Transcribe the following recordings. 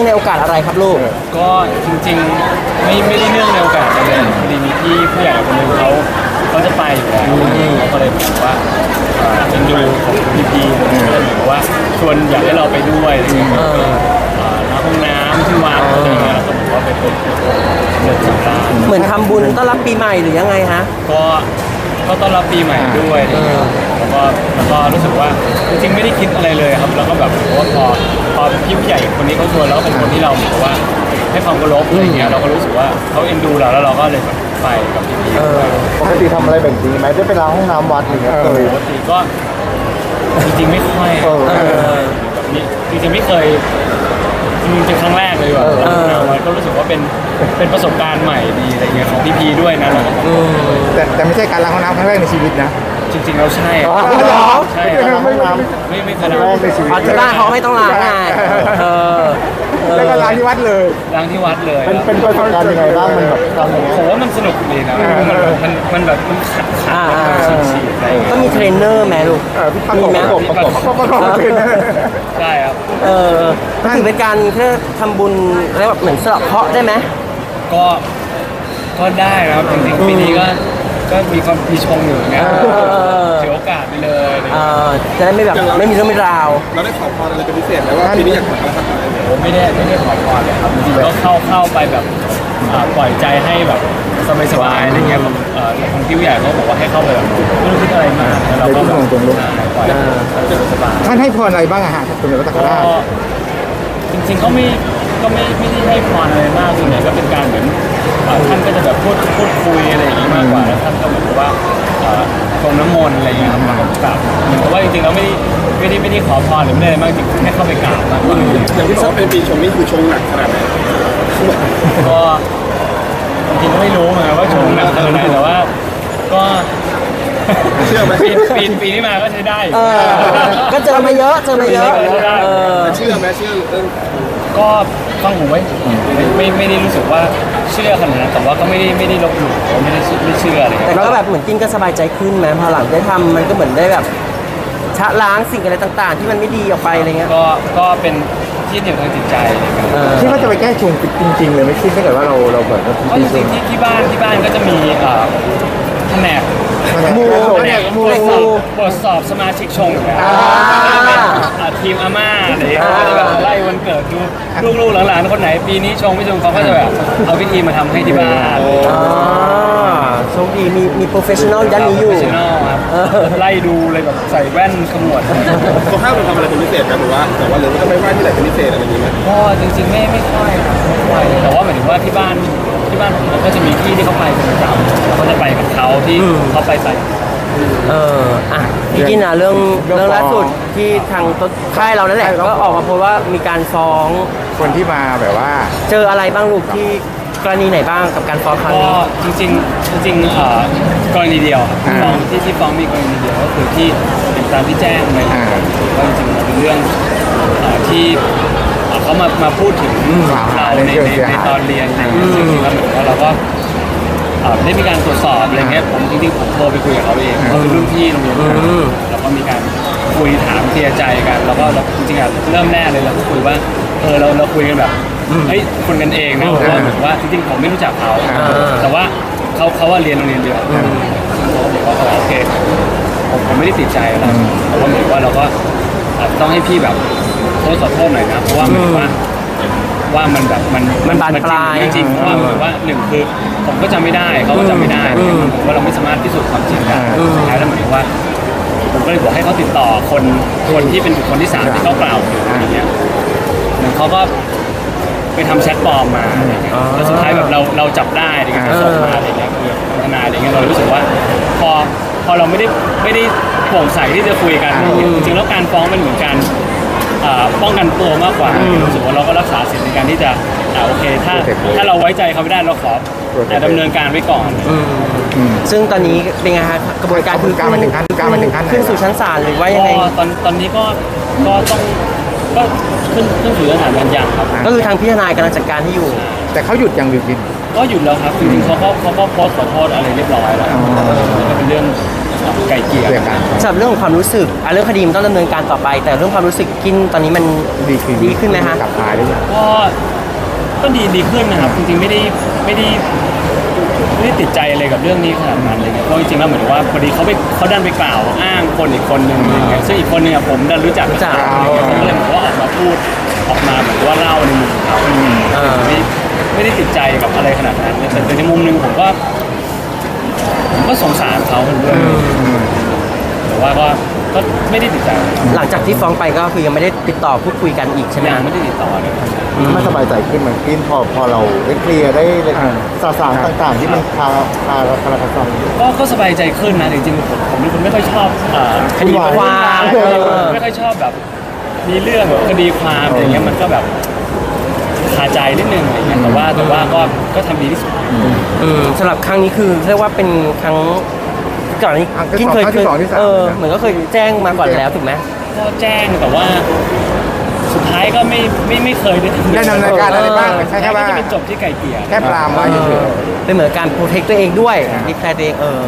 นื่องในโอกาสอะไรครับลูก ก็จริงๆไม่ไม่ได้เนื่องในโอกาสอะไรเลยพอดีมีพี่ผู้ใหญ่คนหนึ่งเขาเขาจะไปอยู่แล้วเขาก็เลยบอกว่าเอ่อเป็นดูของพีพีก็เลยเหมือนกับว่าชวนอยากให้เราไปด้วยอะไรเงี้ยเออ เอ่อน้ำห้องน้ำที่วัดอะไรเงี้ยแล้วก็บอกว่าเป็นเป็นเดือนสัปดาห์เหมือนทำบุญต้อนรับปีใหม่หรือยังไงฮะ ก็ก็ต้อนรับปีใหม่ด้วยอะไรเงี้ยแล้วก็แล้วก็รู้สึกว่าจริงๆไม่ได้คิดอะไรเลยครับ แล้วก็แบบว่าพอ พอพี่ผู้ใหญ่คนนี้เขาชวนแล้วก็เป็นคนที่เราเหมือนกับว่า ให้ความเคารพอะไรเงี้ยเราก็รู้สึกว่าเขาเอ็นดูเราแล้วเราก็เลยแบบไปกับพี่พีเออปกติทำอะไรแบบนี้ไหมได้ไปล้างห้องน้ำวัดอะไรเงี้ยเคย ปกติก็จริงๆไม่ค่อยเออเออนี่จริงๆไม่เคยจริงๆเป็นครั้งแรกเลยว่ะเออแล้วมันก็รู้สึกว่าเป็นเป็นประสบการณ์ใหม่ดีอะไรเงี้ยของพี่พีด้วยนะแล้วก็ของอืมแต่แต่ไม่ใช่การล้างห้องน้ำครั้งแรกในชีวิตนะ จริงๆเราใช่อ๋อเหรอใช่ไม่เคยล้างห้องน้ไม่ไม่ำเคคยรั้งล้างแรกในชีวิตอ๋อที่บ้านเขาไม่ต้องล้างไงเออเออแล้วก็ล้างที่วัดเลย ล้างที่วัดเลยเป็นเป็นประสบการณ์ยังไงบ้างมันแบบทำยังไงผมว่ามันสนุกดีนะมันมันมันแบบมันขัดขัดอ่าฉีดฉีดอะไรอย่างเงี้ก็ยมีเทรนเนอร์ไหมลูกเออพี่ประกมีบไหมประกบประกบประกบประกบเป็นใช่ครับเออก็ถือเป็นการเพื่อทำบุญแล้วแบบเหมือนสลับเคราะห์ได้ไหมก็ก็ได้นะครับจริงๆปีนี้ก็ ก็มีความมีชงอยู่เหมือนกันเออ ถือโอกาสไปเลยอะไรเอเงี้ยอจะได้ไม่แบบไม่มีเรื่องไม่ราว เราได้ขอพรอะไรเป็นพิเศษไหมว่าปีนี้อยากขออะไรสักหน่อย ผมไม่ได้ไม่ได้ขอพรเลยครับจริงๆก็เข้าเข้าไปแบบอ่าปล่อยใจให้แบบสบายๆอะไรเงี้ยแบบเอ่อทางพี่ผู้ใหญ่เขาบอกว่าให้เข้าไปแบบไม่ต้องคิดอะไรมากแล้วเราก็แบบใช่ปล่อยสบายๆท่านให้พรอะไรบ้างอะฮะสมเด็จพระสังฆก็ราชจริงๆก็ไม่ ก็ไม่ไม่ได้ให้พรอะไรมากส่วนใหญ่ก็เป็นการเหมือนเอ่อท่านก็จะแบบพูดพูดคุยอะไรอย่างนี้มากกว่าแล้วท่านก็เหมือนกับว่าเอ่อชงน้ำมนต์อะไรอย่างเงี้ยครับมากับกราบเหมือนกับว่าจริงๆเราไม่ได้ไม่ได้ไม่ได้ขอพรหรือไม่ได้อะไรมากจริงๆแค่เข้าไปกราบมากกว่า อย่างที่บอกว่าเป็นปีชงนี่คือชงหนักขนาดไหนก็จริงๆก็ไม่รู้เหมือนกันว่าชงหนักขนาดไหนแต่ว่า ก็เชื่อไหมปีปีปีนี้มาก็ใช้ได้อยู่ เออก็เจอมาเยอะเจอมาเยอะเออ เชื่อไหมเชื่อเรื่องก็ ฟังหูไว้ไม่ไม่ไม่ได้รู้สึกว่าเชื่อขนาดนั้นแต่ว่าก็ไม่ได้ไม่ได้ลบหลู่ไม่ได้ไม่เชื่ออะไรแต่เงี้ยก็แบบเหมือนกินก็สบายใจขึ้นไหมพอหลังได้ทำมันก็เหมือนได้แบบชะล้างสิ่งอะไรต่างๆ ที่มันไม่ดีออกไปอะไรเงี้ยก็ก็เป็นที่เหนี่ยวทางจิตใจอะไรเงี้ยเออคิดว่าจะไปแก้ชงจริงๆเลยไม่คิดถ้าเกิดว่าเราเราแบบก็จริงๆที่ที่บ้านที่บ้านก็จะมีเอ่อแผนกมูแผนกมู ตรวจสอบตรวจสอบสมาชิกชงอยู่แล้วอ่า อ่าทีมอาม่าอะไรอย่างเงี้ยเขาก็จะแบบไล่วันเกิดดูลูกๆหลานๆคนไหน ปีนี้ชงไม่ชงเขาก็จะแบบเอาพิธีมาทำให้ที่บ้านอ๋อโชคดีมีมีโปรเฟชชั่นอลด้านนี้อยู่โปรเฟชชั่นอลครับเออ ไล่ดูเลยแบบใส่แว่นขมวด เขาห้ามเราทำอะไรเป็นพิเศษไหมหรือว่าแต่ว่าหรือว่าจะไม่ไหว้ที่ไหนเป็นพิเศษอะไรอย่างนี้ไหมก็จริงๆไม่ไม่ค่อยครับไม่ค่อยแต่ว่าหมายถึงว่าที่บ้านที่บ้านผมก็จะมีที่ที่เขาไปเป็นประจำเราก็จะไปกับเขาที่อืมเขาไปใส่ เอออะพี่กินอะเรื่องเรื่องล่าสุดที่ทางต้นค่ายเรานั่นแหละก็ออกมาโพสต์ว่ามีการฟ้อง คนที่มาแบบว่า เจออะไรบ้างลูกที่กรณีไหนบ้างกับการฟ้องครั้งก็นี้ จริงๆจริงๆเอ่อกรณีเดียวฟ้องที่ที่ฟ้องมีกรณีเดียวก็คือที่เป็นตามที่แจ้งไปอ่าว่าจริงๆมันเป็นเรื่องเอ่อที่เอ่อเขามามาพูดถึงกล่าวหาเราในเรื่องในเสียในหายตอนเรียนอะไรอย่างเงี้ยซึ่งจริงๆแล้วเหมือนว่าเราก็ เอ่อได้มีการตรวจสอบอะไรเงี้ยผมจริงๆผมโทรไปคุยกับเขาเองเขาเป็นรุ่นพี่โรงเรียนกันแล้วก็มีการคุยถามเคลียร์ใจกัน แล้วก็เราจริงๆอะเริ่มแรกเลยเราก็คุยว่าเออเราเราคุยกันแบบเฮ้ยคนกันเองนะเพราะว่าเหมือนว่าจริงๆผมไม่รู้จักเขาแต่ว่าเขาเขาว่าเรียนโรงเรียนเดียวกันเขาก็บอกว่าเออโอเคผมผมไม่ได้ติดใจอะไรแต่ว่าเหมือนว่าเราก็อาจจะต้องให้พี่แบบโทษขอโทษหน่อยนะเพราะว่าเหมือนว่า ว่ามันแบบมันมันบานปลายจริงๆเพราะว่าเหมือนว่าหนึ่งคือผมก็จำไม่ได้เขาก็จำไม่ได้อะไรเงี้ยมันเหมือนว่าเราไม่สามารถพิสูจน์ความจริงได้สุดท้ายแล้วเหมือนว่าผมก็เลยบอกให้เขาติดต่อคนคนที่เป็นบุคคลที่สามที่เขากล่าวถึงอะไรเงี้ยเหมือนเขาก็ไปทำแชทปลอมมาอะไรเงี้ยแล้วสุดท้ายแบบเราเราจับได้อะไรเงี้ยเขาส่งมาอะไรเงี้ยคือทนายอะไรเงี้ยเรารู้สึกว่าพอพอเราไม่ได้ไม่ได้โปร่งใสที่จะคุยกันจริงๆแล้วการฟ้องมันเหมือนการ อ่าป้องกันตัวมากกว่ารู้สึกว่าเราก็รักษาสิทธิในการที่จะอ่าโอเค ถ้าถ้าเราไว้ใจเขาไม่ได้เราขออ่าดำเนินการไว้ก่อน อืม ซึ่งตอนนี้เป็นไงฮะกระบวนการกระบวนการมันถึงขั้นการมันถึงขั้นไหน ขึ้นสู่ชั้นศาลหรือว่ายังไง ก็ตอนตอนนี้ก็ก็ต้องก็ขึ้นขึ้นสู่สถานการณ์ยังครับ ก็คือทางพี่ทนายกำลังจัดการให้อยู่ แต่เขาหยุดยังหยุดกิน ก็หยุดแล้วครับจริงๆเขาก็เขาก็โพสต์ขอโทษอะไรเรียบร้อยแล้วอ๋อก็เป็นเรื่อง ไก่เกลี่ยเกี่ยวกันสำหรับเรื่องของความรู้สึกอะเรื่องคดีมันต้องดำเนินการต่อไป แต่เรื่องความรู้สึกกินตอนนี้มันดีขึ้นดีขึ้นไหมฮะกลับมาได้ยังก็ก็ดีดีขึ้นนะครับจริงๆไม่ได้ไม่ได้ไม่ได้ติดใจอะไรกับเรื่องนี้ขนาดนั้นเลยเพราะจริงๆแล้วเหมือนว่าพอดีเขาไปเขาดันไปกล่าวอ้างคนอีกคนนึงอะไรเงี้ยซึ่งอีกคนนึงอะผมดันรู้จักรู้จักอะไรเงี้ยผมก็เลยเหมือนว่าออกมาพูดออกมาเหมือนว่าเล่าในมุมของเขาอ่าไม่ไม่ได้ติดใจกับอะไรขนาดนั้นแต่แต่ในมุมหนึงผมก็ ผมก็สงสารเขาคนด้วยแต่ว่าก็ก็ไม่ได้ติดใจหลังจากที่ฟ้องไปก็คือยังไม่ได้ติดต่อพูดคุยกันอีกใช่ไหมยังฮะไม่ได้ติดต่อเลยครับไม่สบายใจขึ้นเหมือนกินพอพอเราได้เคลียร์ได้สาสารต่างๆ ที่มันคาคาคาราคาซังก็ก็สบายใจขึ้นนะจริงๆผมผมเป็นคนไม่ค่อยชอบเอ่อคดีความเออไม่ค่อยชอบแบบ มีเรื่องแบบคดีความอะไรเงี้ยมันก็แบบ คาใจนิดนึงอะไรเงี้ยแต่ว่าแต่ว่าก็ก็ทำดีที่สุด อืมสำหรับครั้งนี้คือเรียกว่าเป็นครั้งก่อนนี้ครั้งที่กินเคยสองครั้งที่สองที่สาม เออเหมือนก็เคยแจ้งมาก่อนแล้วถูกไหม ก็แจ้งแต่ว่า สุดท้ายก็ไม่ไม่ไม่เคยได้ทำได้ดำเนินการอะไรบ้างใช่แค่แค่ว่าจะเป็นจบที่ไก่เกลี่ย แค่ปรามไว้เฉย เป็นเหมือนการโปรเทคตัวเองด้วยดีแคร์ตัวเองเออ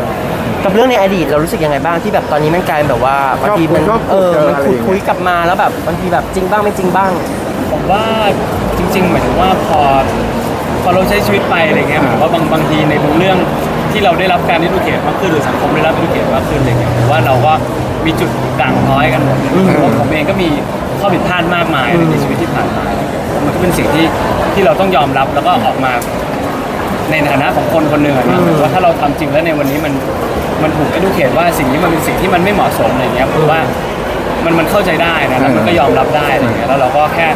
กับเรื่องในอดีตเรารู้สึกยังไงบ้างที่แบบตอนนี้มันกลายเป็นแบบว่าบางทีมันชอบคุยเออชอบมันเจออะไรคุยอย่างเงี้ยคุยกลับมาแล้วแบบบางทีแบบจริงบ้างไม่จริงบ้าง ผมว่าจ ริงๆหมายถึงว่าพอพอเราใช้ชีวิตไปอะไรเงี้ยหมายถึงว่าบางบางทีในบางเรื่องที่เราได้รับการดิดูเคทมากขึ้นหรือสังคมได้รับดิดูเคทมากขึ้นอะไรเงี้ยผมว่าเราก็มีจุดด่างพร้อยกันหมดเลยเพราะว่าผมเองก็มีข้อผิดพลาดมากมายในชีวิตที่ผ่านมามันก็เป็นสิ่งที่ที่เราต้องยอมรับแล้วก็ออกมาในฐานะของคนคนหนึ่งอะนะว่าถ้าเราทำจริงแล้วในวันนี้มันมันถูก educate ว่าสิ่งนี้มันเป็นสิ่งที่มันไม่เหมาะสมอะไรเงี้ยผมว่ามันมันเข้าใจได้นะแล้วมันก็ยอมรับได้อะไรเงี้ยแล้วเราก็แค่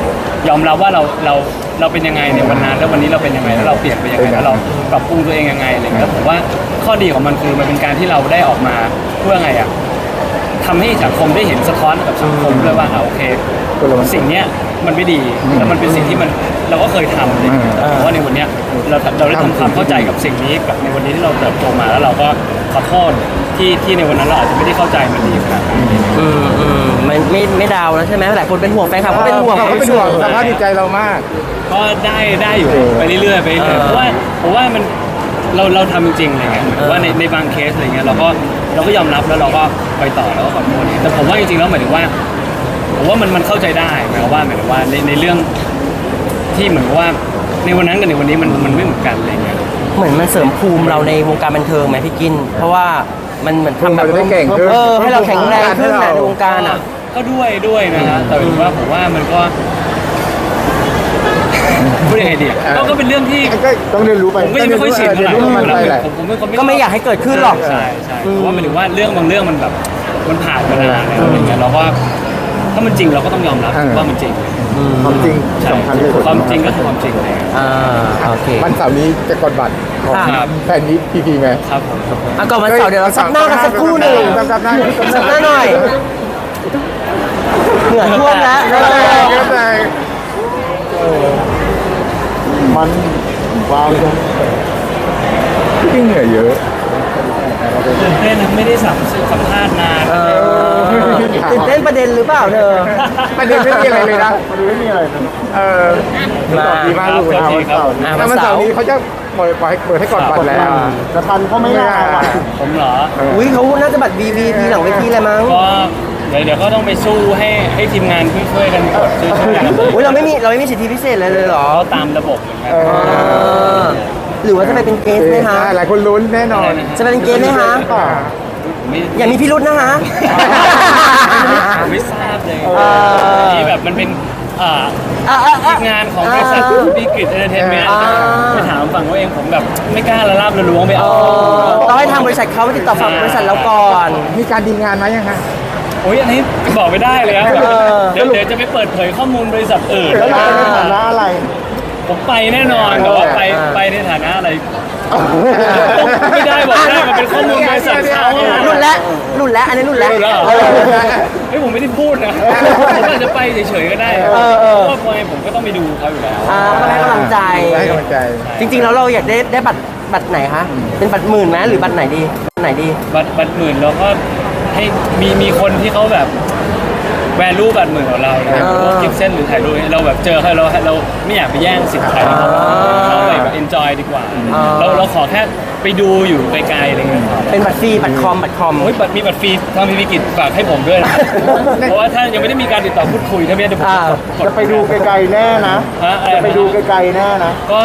ยอมรับว่าเราเราเราเป็นยังไงในวันนั้นแล้ววันนี้เราเป็นยังไงแล้วเราเปลี่ยนไปยังไงแล้วเราปรับปรุงตัวเองยังไงอะไรเงี้ยแล้วผมว่าข้อดีของมันคือมันเป็นการที่เราได้ออกมาเพื่อไงอะทำให้สังคมได้เห็นสะท้อนกับสังคมด้วยว่าอะโอเคตัวเรามันสิ่งเนี้ยมันไม่ดีแล้วมันเป็นสิ่งที่มันเราก็เคยทำอะไรอย่างเงี้ยแต่ว่าในวันเนี้ยเราเราได้ทำความเข้าใจกับสิ่งนี้กับในวันนี้ที่เราเติบโตมาแล้วเราก็ขอโทษ ที่ที่ในวันนั้นเราอาจจะไม่ได้เข้าใจมันดีขนาดนั้นอืมอืมไม่ไม่ไม่ดาวแล้วใช่ไหมหลายคนเป็นห่วงแฟนคลับก็เป็นห่วง เขาก็เป็นห่วงสภาพจิตใจเรามาก ก็ได้ได้อยู่ไปเรื่อยๆไปเรื่อยๆเพราะว่าเพราะว่ามันเราเราทำจริงๆอะไรเงี้ยเหมือนว่าในในบางเคสอะไรเงี้ยเราก็เราก็ยอมรับแล้วเราก็ไปต่อแล้วก็ขอโทษแต่ผมว่าจริงๆแล้วหมายถึงว่าผมว่ามันมันเข้าใจได้หมายความว่าหมายถึงว่าในในเรื่องที่เหมือนกับว่าในวันนั้นกับในวันนี้มันมันไม่เหมือนกันอะไรเงี้ย เหมือนมันเสริมภูมิเราในวงการบันเทิงไหมพี่กิน เพราะว่า มันเหมือนทำแบบเราจะได้เก่งขึ้น เออให้เราแข็งแรงขึ้นให้นะเราในวงการอะ ก็ด้วยด้วยนะฮะแต่ผมว่าผมว่ามันก็พูดยังไงดีอะก็ก็เป็นเรื่องที่ก็ต้องเรียนรู้ไปผมก็ยังไม่ค่อยชินเท่าไหร่เรียนรู้มันไปแหละ ผมผมเป็นคนไม่ก็ไม่อยากให้เกิดขึ้นหรอก ใช่ใช่เพราะว่าหมายถึงว่าเรื่องบางเรื่องมันแบบมันผ่านมานานแล้วอะไรเงี้ยเราก็ ถ้ามันจริงเราก็ต้องยอมรับเออ ว่ามันจริงความจริงใช่สำคัญที่สุดความจริงก็คือความจริงเลยอ่าโอเค วันเสาร์นี้จะกดบัตรของครับ แฟนนี้พีพีไหมครับผมอะก่อนวันเสาร์เดี๋ยวเราซับหน้ากันสักครู่หนึ่งซับหน้าซับหน้าหน่อยเหงื่อท่วมแล้วก็ได้ก็ได้มันวาวจนที่เหงื่อเยอะตื่นเต้นนะไม่ได้สัมสัมภาษณ์นานเออ ตื่นเต้นประเด็นหรือเปล่าเธอประเด็นไม่มีอะไรเลยนะประเด็นไม่มีอะไรเออมาดีมากลูกครับวันเสาร์อะถ้าวัวันนเสาเสาร์ร์นี้เขาจะเปิดให้เปิดให้กดบัตรแล้วจะทันเขาไม่น่าว่ะผมเหรออุ้ยเขาน่าจะบัตร VVP หลังเวทีเลยมั้งก็เดี๋ยวเดี๋ยวก็ต้องไปสู้ให้ให้ทีมงานช่วยๆกันกดช่วยๆกันนะอุ้ยเราไม่มีเราไม่มีสิทธิพิเศษเลยเลยเหรอเขาตามระบบเหมือนกันเอเออหรือว่าจะไปเป็นเกสไหมคะใช่หลายคนลุ้นแน่นอนจะไปเป็นเกสไหมคะ อ่าไม่อย่ามีพิรุษนะคะผมไม่ทราบเลยเออที่แบบมันเป็นอ่าอะอะทีอะมงานของบริษัทอ่าบิกิตเอนเตอร์เทนเมนต์อ่า ไปถามฝั่งเขาเองผมแบบไม่กล้าละลาบละล้วงไปเอาต้องให้ทางบริษัทเขาไปติดต่อฝั่งบริษัทเราก่อน มีการดีลงานไหมยังฮะ โอ้ยอันนี้บอกไม่ได้เลยครับเออ เดี๋ยวเดี๋ยวจะไปเปิดเผยข้อมูลบริษัทอื่นแล้วเราเป็นฐานะอะไร ผมไปแน่นอนแต่ว่าไปอ่าไปในฐานะอะไร ไม่ได้บอกได้มันเป็นข้อมูลบริษัทเขารุ่นแล้วรุ่นแล้วอันนี้รุ่นแล้วรู้แล้วเหรอเออเฮ้ยผมไม่ได้พูดนะผมอาจจะไปเฉยๆก็ได้เออเออ เพราะว่าพอไงผมก็ต้องไปดูเขาอยู่แล้วอ่าก็ให้กำลังใจ ให้กำลังใจ จริงๆแล้วเราอยากได้ได้บัตรบัตรไหนคะ เป็นบัตรหมื่นไหมหรือบัตรไหนดีบัตรไหนดี บัตรบัตรหมื่นเราก็ให้มีมีคนที่เขาแบบ แวลูบัตรหมื่นของเรานะครับอ่าพวกกิฟเส้นหรือถ่ายรูปเราแบบเจอเขาเราเราไม่อยากไปแย่งสิทธิ์ใครเขาอ่าเราแบบเอนจอยดีกว่าอ่า เราเราขอแค่ไปดูอยู่ไกลๆอะไรเงี้ยครับเป็นบัตรฟรีบัตรคอมบัตรคอม โอ้ยบัตรมีบัตรฟรีทางพีพีกิจฝากให้ผมด้วยนะ เพราะว่าถ้ายังไม่ได้มีการติดต่อพูดคุยถ้าไม่ได้เดี๋ยวผมอ่ากดจะไปดูไกลๆแน่นะฮะอะไรจะนะไปดูไกลๆแน่นะ ก็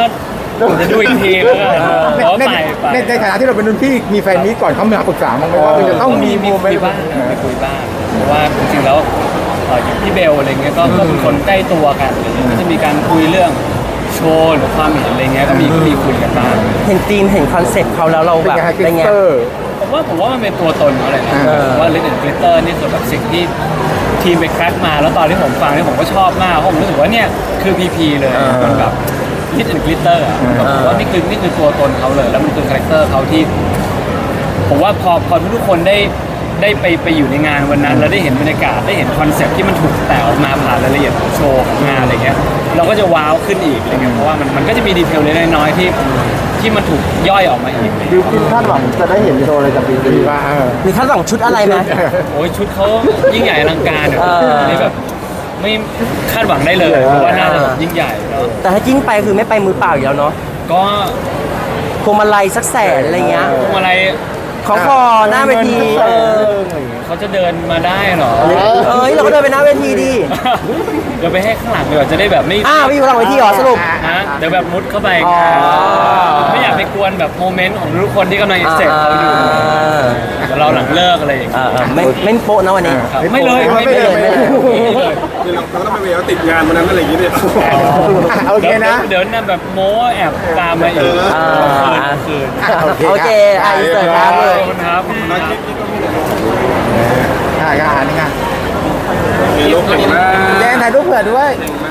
ผมจะดูอีกทีแล้วกันขอในไปไปในในฐานะที่เราเป็นรุ่นพี่มีแฟนนี้ก่อนเขามาปรึกษาบ้างไหมว่ามันจะต้องมีมีโมเมคุนยต์บ้างมีคุยบ้างเพราะว่าจริงๆแล้วเอ่ออย่างพี่เบลอะไรเงี้ยก็ก็เป็นคนใกล้ตัวกันอะไรเงี้ยก็จะมีการคุยเรื่องโชว์หรือความเห็นอะไรเงี้ยก็มีก็มีคุยกันบ้างเห็นธีมเห็นคอนเซ็ปต์เขาแล้วเราเป็นแบบยังไงคริเป็นสไงเตอร์ ผมว่าผมว่ามันเป็นตัวตนเขาเลยนะเออ ผมว่าลิ t เ e นกลิตเตอร์นี่คือแบบสิ่งที่ทีมไปแคร็กมาแล้วตอนที่ผมฟังนี่ผมก็ชอบมากเพราะผมรู้สึกว่าเนี่ยคือพีพีเลยมันแบบลิ t เ e นกลิตเตอร์อะแบบผมว่านี่คือนี่คือตัวตนเขาเลย แล้วมันคือคาแรคเตอร์เขาที่ ผมว่าพอพอทุกคนได้ ได้ไปไปอยู่ในงานวันนั้น แล้วได้เห็นบรรยากาศได้เห็นคอนเซ็ปต์ที่มันถูกแต่ออกมาผ่านรายละเอียดของโชว์ของงานอะไรเงี้ยเราก็จะว้าวขึ้นอีกอะไรเงี้ยเพราะว่ามันมันก็จะมีดีเทลเล็กๆน้อยๆที่ที่มันถูกย่อยออกมาอีกบิวกินคาดหวังจะได้เห็นโชว์อะไรจากบิวกินว่าเออมีคาดหวังชุดอะไรไหมโอ้ยชุดเขายิ่งใหญ่อลังการเนี่ยเออนี่แบบไม่คาดหวังได้เลยเพราะว่าน่าจะแบบยิ่งใหญ่เนาะแต่ถ้าจิ้งไปคือไม่ไปมือเปล่าอยู่แล้วเนาะก็พวงมาลัยสักแสนอะไรเงี้ยพวงมาลัย ของคอหน้าเวทีเออ เขาจะเดินมาได้เหรอ เอ้ยเราก็เดินไปหน้าเวทีดิเดี๋ยวไปให้ข้างหลังดีกว่าจะได้แบบไม่อ้าวไปอยู่หลังเวทีเหรอสรุป ฮะเดี๋ยวแบบมุดเข้าไปอ๋อ ไม่อยากไปกวนแบบโมเมนต์ของทุกคนที่กำลังเสร็จเขาอยู่อ่าเดี๋ยวเราหลังเลิกอะไรอย่างเอเงี้ยอเออไม่ไม่โป๊ะนะวันนี้ ครับไม่เลยไม่เลยไม่เลยคือเราเราต้องไปเวลติดงานวันนั้นอะไรอย่างเงี้ยเนี่ยโอเคนะเดี๋ยวนั่นแบบโม้แอบตามมาอีกอ่าคืนอะโอเค อะอินเสิร์ตครับขเลอยบคุณครับ อะงานนี่ไงมีรูปเก่งมากแดนถ่ายรูปเผื่อด้วย เก่งมาก